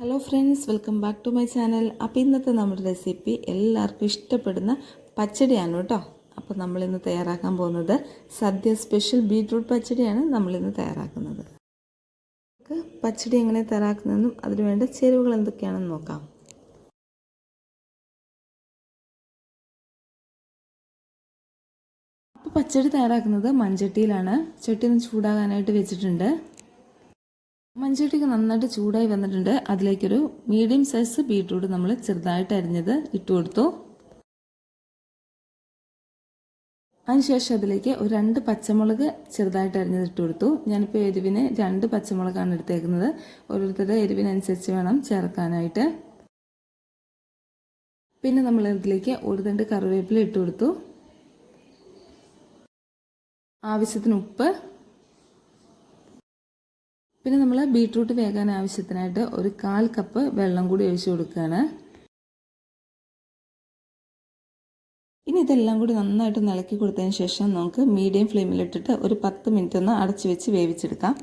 Hello friends welcome back to my channel അപ്പോൾ ഇന്നത്തെ നമ്മുടെ റെസിപ്പി എല്ലാവർക്കും ഇഷ്ടപ്പെടുന്ന പച്ചടിയാണ് കേട്ടോ. അപ്പോൾ നമ്മളിന്ന് തയ്യാറാക്കാൻ പോകുന്നത് സദ്യ സ്പെഷ്യൽ ബീട്രൂട്ട് പച്ചടിയാണ് നമ്മളിന്ന് തയ്യാറാക്കുന്നത്. നമുക്ക് പച്ചടി എങ്ങനെ തയ്യാറാക്കുന്നതെന്നും അതിനുവേണ്ട ചേരുവകൾ എന്തൊക്കെയാണെന്ന് നോക്കാം. അപ്പോൾ പച്ചടി തയ്യാറാക്കുന്നത് മൺചട്ടിയിലാണ്. ചട്ടി ഒന്ന് ചൂടാകാനായിട്ട് വെച്ചിട്ടുണ്ട്. മൺചട്ടിക്ക് നന്നായിട്ട് ചൂടായി വന്നിട്ടുണ്ട്. അതിലേക്കൊരു മീഡിയം സൈസ് ബീട്രൂട്ട് നമ്മൾ ചെറുതായിട്ട് അരിഞ്ഞത് ഇട്ട് കൊടുത്തു. അതിനുശേഷം അതിലേക്ക് ഒരു രണ്ട് പച്ചമുളക് ചെറുതായിട്ട് അരിഞ്ഞത് ഇട്ട് കൊടുത്തു. ഞാനിപ്പോൾ എരിവിന് രണ്ട് പച്ചമുളകാണ് എടുത്തേക്കുന്നത്. ഓരോരുത്തരുടെ എരിവിനനുസരിച്ച് വേണം ചേർക്കാനായിട്ട്. പിന്നെ നമ്മൾ ഇതിലേക്ക് ഒരു തണ്ട് കറിവേപ്പില ഇട്ട് കൊടുത്തു. ആവശ്യത്തിന് ഉപ്പ് പിന്നെ നമ്മൾ ബീട്രൂട്ട് വേകാൻ ആവശ്യത്തിനായിട്ട് ഒരു കാൽ കപ്പ് വെള്ളം കൂടി ഒഴിച്ചു കൊടുക്കുകയാണ് ഇനി ഇതെല്ലാം കൂടി നന്നായിട്ട് ഇളക്കി കൊടുത്തതിന് ശേഷം നമുക്ക് മീഡിയം ഫ്ലെയിമിലിട്ടിട്ട് ഒരു പത്ത് മിനിറ്റ് ഒന്ന് അടച്ചു വെച്ച് വേവിച്ചെടുക്കാം.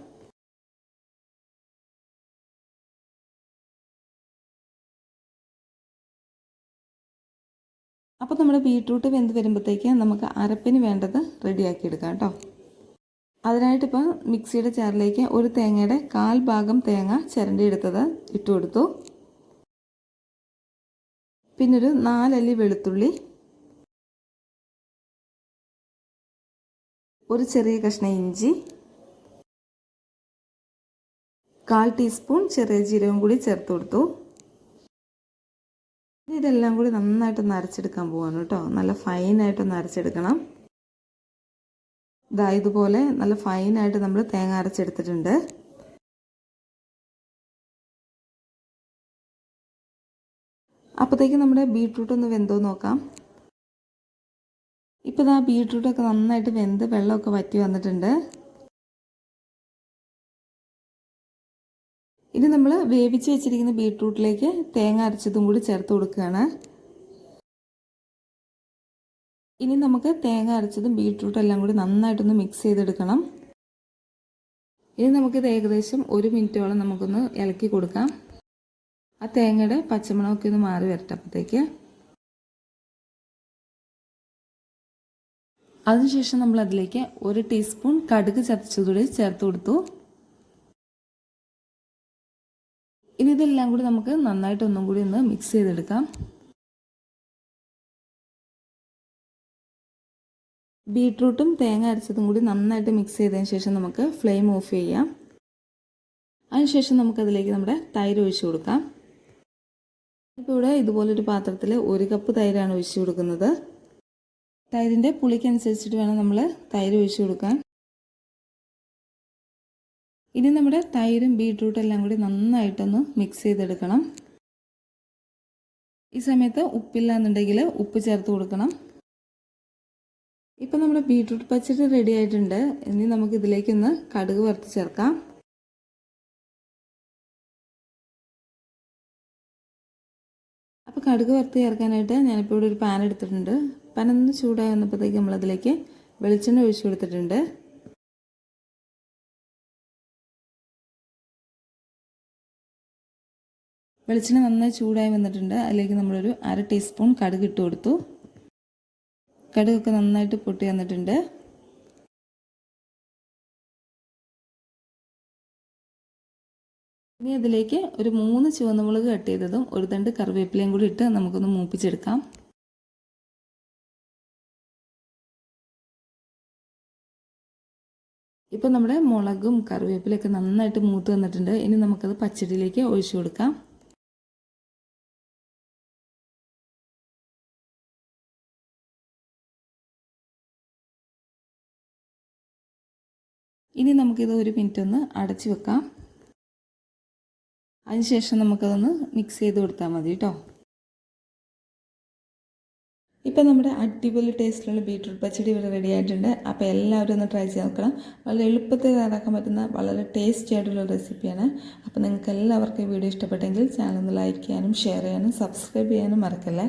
അപ്പോൾ നമ്മുടെ ബീട്രൂട്ട് വെന്ത് വരുമ്പോഴത്തേക്ക് നമുക്ക് അരപ്പിന് വേണ്ടത് റെഡിയാക്കി എടുക്കാം കേട്ടോ. അതിനായിട്ട് ഇപ്പോൾ മിക്സിയുടെ ചാറിലേക്ക് ഒരു തേങ്ങയുടെ കാൽ ഭാഗം തേങ്ങ ചിരണ്ടി എടുത്തത് ഇട്ട് കൊടുത്തു. പിന്നൊരു നാലല്ലി വെളുത്തുള്ളി ഒരു ചെറിയ കഷ്ണം ഇഞ്ചി കാൽ ടീസ്പൂൺ ചെറിയ ജീരകം കൂടി ചേർത്ത് കൊടുത്തു. ഇതെല്ലാം കൂടി നന്നായിട്ടൊന്ന് അരച്ചെടുക്കാൻ പോവാണ് കേട്ടോ. നല്ല ഫൈനായിട്ടൊന്ന് അരച്ചെടുക്കണം. ഇതാ ഇതുപോലെ നല്ല ഫൈനായിട്ട് നമ്മൾ തേങ്ങ അരച്ചെടുത്തിട്ടുണ്ട്. അപ്പോഴത്തേക്ക് നമ്മുടെ ബീട്രൂട്ട് ഒന്ന് വെന്തോ നോക്കാം. ഇപ്പോൾ ഇതാ ബീട്രൂട്ടൊക്കെ നന്നായിട്ട് വെന്ത് വെള്ളമൊക്കെ വറ്റി വന്നിട്ടുണ്ട്. ഇനി നമ്മൾ വേവിച്ച് വെച്ചിരിക്കുന്ന ബീട്രൂട്ടിലേക്ക് തേങ്ങ അരച്ചതും കൂടി ചേർത്ത് കൊടുക്കുകയാണ്. ഇനി നമുക്ക് തേങ്ങ അരച്ചതും ബീട്രൂട്ടും എല്ലാം കൂടി നന്നായിട്ടൊന്ന് മിക്സ് ചെയ്തെടുക്കണം. ഇനി നമുക്കിത് ഏകദേശം ഒരു മിനിറ്റോളം നമുക്കൊന്ന് ഇളക്കി കൊടുക്കാം. ആ തേങ്ങയുടെ പച്ചമുളകൊക്കെ ഒന്ന് മാറി വരട്ടെ അപ്പോഴത്തേക്ക് അതിനുശേഷം നമ്മൾ അതിലേക്ക് ഒരു ടീസ്പൂൺ കടുക് ചതച്ചതുകൂടി ചേർത്ത് കൊടുത്തു. ഇനി ഇതെല്ലാം കൂടി നമുക്ക് നന്നായിട്ട് ഒന്നും കൂടി ഒന്ന് മിക്സ് ചെയ്തെടുക്കാം. ബീട്രൂട്ടും തേങ്ങ അരച്ചതും കൂടി നന്നായിട്ട് മിക്സ് ചെയ്തതിന് ശേഷം നമുക്ക് ഫ്ലെയിം ഓഫ് ചെയ്യാം. അതിനുശേഷം നമുക്കതിലേക്ക് നമ്മുടെ തൈര് ഒഴിച്ചു കൊടുക്കാം. ഇപ്പോൾ ഇവിടെ ഇതുപോലൊരു പാത്രത്തിൽ ഒരു കപ്പ് തൈരാണ് ഒഴിച്ചു കൊടുക്കുന്നത്. തൈരിന്റെ പുളിക്കനുസരിച്ചിട്ട് വേണം നമ്മൾ തൈര് ഒഴിച്ചു കൊടുക്കാൻ. ഇനി നമ്മുടെ തൈരും ബീട്രൂട്ടും എല്ലാം കൂടി നന്നായിട്ടൊന്ന് മിക്സ് ചെയ്തെടുക്കണം. ഈ സമയത്ത് ഉപ്പില്ല എന്നുണ്ടെങ്കിൽ ഉപ്പ് ചേർത്ത് കൊടുക്കണം. ഇപ്പം നമ്മുടെ ബീട്രൂട്ട് പച്ചടി റെഡി ആയിട്ടുണ്ട്. ഇനി നമുക്ക് ഇതിലേക്കൊന്ന് കടുക് വറുത്ത് ചേർക്കാം. അപ്പോൾ കടുക് വറുത്ത് ചേർക്കാനായിട്ട് ഞാനിപ്പോൾ ഇവിടെ ഒരു പാൻ എടുത്തിട്ടുണ്ട്. പാൻ ഒന്ന് ചൂടായി വന്നപ്പോഴത്തേക്ക് നമ്മളതിലേക്ക് വെളിച്ചെണ്ണ ഒഴിച്ചു കൊടുത്തിട്ടുണ്ട്. വെളിച്ചെണ്ണ നന്നായി ചൂടായി വന്നിട്ടുണ്ട്. അതിലേക്ക് നമ്മളൊരു അര ടീസ്പൂൺ കടുക് ഇട്ട് കൊടുത്തു. കടുകൊക്കെ നന്നായിട്ട് പൊട്ടി വന്നിട്ടുണ്ട്. ഇനി അതിലേക്ക് ഒരു മൂന്ന് ചുവന്നമുളക് കട്ട് ചെയ്തതും ഒരു തണ്ട് കറിവേപ്പിലയും കൂടി ഇട്ട് നമുക്കൊന്ന് മൂപ്പിച്ചെടുക്കാം. ഇപ്പം നമ്മുടെ മുളകും കറിവേപ്പിലയൊക്കെ നന്നായിട്ട് മൂത്ത് വന്നിട്ടുണ്ട്. ഇനി നമുക്കത് പച്ചടിയിലേക്ക് ഒഴിച്ചു കൊടുക്കാം. ഇനി നമുക്കിത് ഒരു മിനിറ്റ് ഒന്ന് അടച്ചു വെക്കാം. അതിനുശേഷം നമുക്കതൊന്ന് മിക്സ് ചെയ്ത് കൊടുത്താൽ മതി കേട്ടോ. ഇപ്പം നമ്മുടെ അടിപൊളി ടേസ്റ്റിലുള്ള ബീട്രൂട്ട് പച്ചടി ഇവിടെ റെഡി ആയിട്ടുണ്ട്. അപ്പോൾ എല്ലാവരും ഒന്ന് ട്രൈ ചെയ്ത് നോക്കണം. വളരെ എളുപ്പത്തിൽ തയ്യാറാക്കാൻ പറ്റുന്ന വളരെ ടേസ്റ്റി ആയിട്ടുള്ള റെസിപ്പിയാണ് അപ്പോൾ നിങ്ങൾക്ക് എല്ലാവർക്കും വീഡിയോ ഇഷ്ടപ്പെട്ടെങ്കിൽ ചാനൽ ഒന്ന് ലൈക്ക് ചെയ്യാനും ഷെയർ ചെയ്യാനും സബ്സ്ക്രൈബ് ചെയ്യാനും മറക്കല്ലേ?